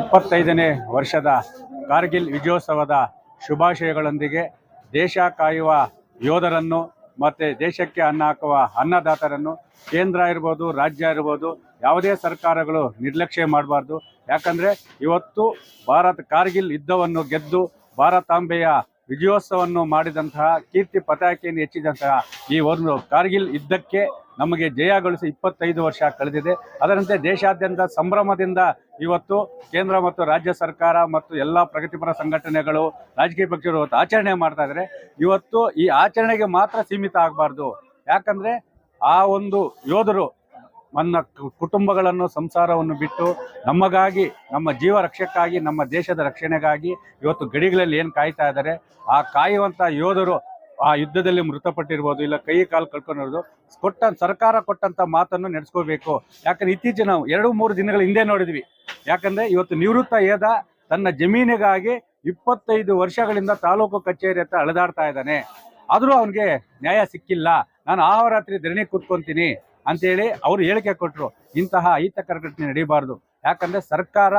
ಇಪ್ಪತ್ತೈದನೇ ವರ್ಷದ ಕಾರ್ಗಿಲ್ ವಿಜಯೋತ್ಸವದ ಶುಭಾಶಯಗಳೊಂದಿಗೆ ದೇಶ ಕಾಯುವ ಯೋಧರನ್ನು ಮತ್ತು ದೇಶಕ್ಕೆ ಅನ್ನ ಹಾಕುವ ಅನ್ನದಾತರನ್ನು ಕೇಂದ್ರ ಇರ್ಬೋದು, ರಾಜ್ಯ ಇರ್ಬೋದು, ಯಾವುದೇ ಸರ್ಕಾರಗಳು ನಿರ್ಲಕ್ಷ್ಯ ಮಾಡಬಾರ್ದು. ಯಾಕಂದರೆ ಇವತ್ತು ಭಾರತ ಕಾರ್ಗಿಲ್ ಯುದ್ಧವನ್ನು ಗೆದ್ದು ಭಾರತಾಂಬೆಯ ವಿಜಯೋತ್ಸವವನ್ನು ಮಾಡಿದಂತಹ ಕೀರ್ತಿ ಪತಾಕೆಯನ್ನು ಹೆಚ್ಚಿದಂತಹ ಈ ಒಂದು ಕಾರ್ಗಿಲ್ ಯುದ್ಧಕ್ಕೆ ನಮಗೆ ಜಯಗೊಳಿಸಿ ಇಪ್ಪತ್ತೈದು ವರ್ಷ ಕಳೆದಿದೆ. ಅದರಂತೆ ದೇಶಾದ್ಯಂತ ಸಂಭ್ರಮದಿಂದ ಇವತ್ತು ಕೇಂದ್ರ ಮತ್ತು ರಾಜ್ಯ ಸರ್ಕಾರ ಮತ್ತು ಎಲ್ಲ ಪ್ರಗತಿಪರ ಸಂಘಟನೆಗಳು, ರಾಜಕೀಯ ಪಕ್ಷಗಳು ಇವತ್ತು ಆಚರಣೆ ಮಾಡ್ತಾ ಇದ್ದಾರೆ ಇವತ್ತು ಈ ಆಚರಣೆಗೆ ಮಾತ್ರ ಸೀಮಿತ ಆಗಬಾರ್ದು. ಯಾಕಂದ್ರೆ ಆ ಒಂದು ಯೋಧರು ನನ್ನ ಕುಟುಂಬಗಳನ್ನು, ಸಂಸಾರವನ್ನು ಬಿಟ್ಟು ನಮಗಾಗಿ, ನಮ್ಮ ಜೀವ ರಕ್ಷಕ್ಕಾಗಿ ನಮ್ಮ ದೇಶದ ರಕ್ಷಣೆಗಾಗಿ ಇವತ್ತು ಗಡಿಗಳಲ್ಲಿ ಏನು ಕಾಯ್ತಾ ಇದ್ದಾರೆ ಆ ಕಾಯುವಂಥ ಯೋಧರು ಆ ಯುದ್ಧದಲ್ಲಿ ಮೃತಪಟ್ಟಿರ್ಬೋದು ಇಲ್ಲ ಕೈ ಕಾಲು ಕಳ್ಕೊಂಡಿರೋದು ಕೊಟ್ಟ ಸರ್ಕಾರ ಕೊಟ್ಟಂತ ಮಾತನ್ನು ನಡೆಸ್ಕೋಬೇಕು. ಯಾಕಂದ್ರೆ ಇತ್ತೀಚೆ ನಾವು ಎರಡು ಮೂರು ದಿನಗಳ ಹಿಂದೆ ನೋಡಿದ್ವಿ. ಯಾಕಂದ್ರೆ ಇವತ್ತು ನಿವೃತ್ತ ಏದ ತನ್ನ ಜಮೀನಿಗಾಗಿ ಇಪ್ಪತ್ತೈದು ವರ್ಷಗಳಿಂದ ತಾಲೂಕು ಕಚೇರಿ ಹತ್ರ ಅಳೆದಾಡ್ತಾ ಇದ್ದಾನೆ. ಆದರೂ ಅವನಿಗೆ ನ್ಯಾಯ ಸಿಕ್ಕಿಲ್ಲ. ನಾನು ಆಹೋರಾತ್ರಿ ಧರಣಿ ಕೂತ್ಕೊಂತೀನಿ ಅಂತೇಳಿ ಅವರು ಹೇಳಿಕೆ ಕೊಟ್ಟರು ಇಂತಹ ಅಹಿತಕರ ಘಟನೆ ನಡೀಬಾರ್ದು. ಯಾಕಂದ್ರೆ ಸರ್ಕಾರ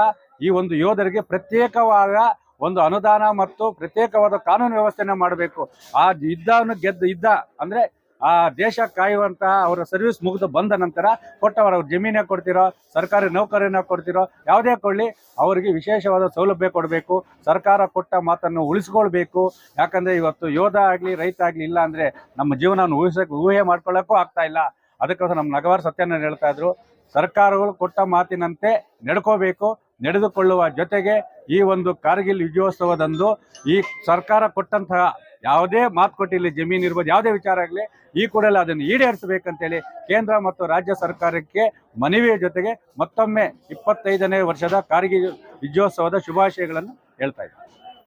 ಈ ಒಂದು ಯೋಧರಿಗೆ ಪ್ರತ್ಯೇಕವಾದ ಒಂದು ಅನುದಾನ ಮತ್ತು ಪ್ರತ್ಯೇಕವಾದ ಕಾನೂನು ವ್ಯವಸ್ಥೆನ ಮಾಡಬೇಕು. ಆ ಯುದ್ಧವನ್ನು ಗೆದ್ದು ಯುದ್ಧ ಅಂದ್ರೆ ಆ ದೇಶ ಕಾಯುವಂತಹ ಅವರ ಸರ್ವಿಸ್ ಮುಗಿದು ಬಂದ ನಂತರ ಕೊಟ್ಟವರ ಜಮೀನೇ ಕೊಡ್ತಿರೋ, ಸರ್ಕಾರಿ ನೌಕರಿನ ಕೊಡ್ತಿರೋ, ಯಾವುದೇ ಕೊಡಲಿ ಅವರಿಗೆ ವಿಶೇಷವಾದ ಸೌಲಭ್ಯ ಕೊಡಬೇಕು. ಸರ್ಕಾರ ಕೊಟ್ಟ ಮಾತನ್ನು ಉಳಿಸ್ಕೊಳ್ಬೇಕು. ಯಾಕಂದ್ರೆ ಇವತ್ತು ಯೋಧ ಆಗಲಿ, ರೈತ ಆಗಲಿ ಇಲ್ಲ ಅಂದ್ರೆ ನಮ್ಮ ಜೀವನವನ್ನು ಊಹಿಸೋಕೆ, ಊಹೆ ಮಾಡ್ಕೊಳ್ಳೋಕ್ಕೂ ಆಗ್ತಾ ಇಲ್ಲ. ಅದಕ್ಕೋಸ್ಕರ ನಮ್ಮ ನಗವಾರ ಸತ್ಯನ ಹೇಳ್ತಾ ಇದ್ರು, ಸರ್ಕಾರಗಳು ಕೊಟ್ಟ ಮಾತಿನಂತೆ ನಡ್ಕೋಬೇಕು, ನಡೆದುಕೊಳ್ಳುವ ಜೊತೆಗೆ ಈ ಒಂದು ಕಾರ್ಗಿಲ್ ವಿಜಯೋತ್ಸವದಂದು ಈ ಸರ್ಕಾರ ಕೊಟ್ಟಂತಹ ಯಾವುದೇ ಮಾತು ಕೊಟ್ಟಿಲ್ಲ, ಜಮೀನು ಇರ್ಬೋದು, ಯಾವುದೇ ವಿಚಾರ ಆಗಲಿ, ಈ ಕೂಡಲೇ ಅದನ್ನು ಈಡೇರಿಸಬೇಕಂತೇಳಿ ಕೇಂದ್ರ ಮತ್ತು ರಾಜ್ಯ ಸರ್ಕಾರಕ್ಕೆ ಮನವಿಯ ಜೊತೆಗೆ ಮತ್ತೊಮ್ಮೆ ಇಪ್ಪತ್ತೈದನೇ ವರ್ಷದ ಕಾರ್ಗಿಲ್ ವಿಜಯೋತ್ಸವದ ಶುಭಾಶಯಗಳನ್ನು ಹೇಳ್ತಾ ಇದ್ದೀನಿ.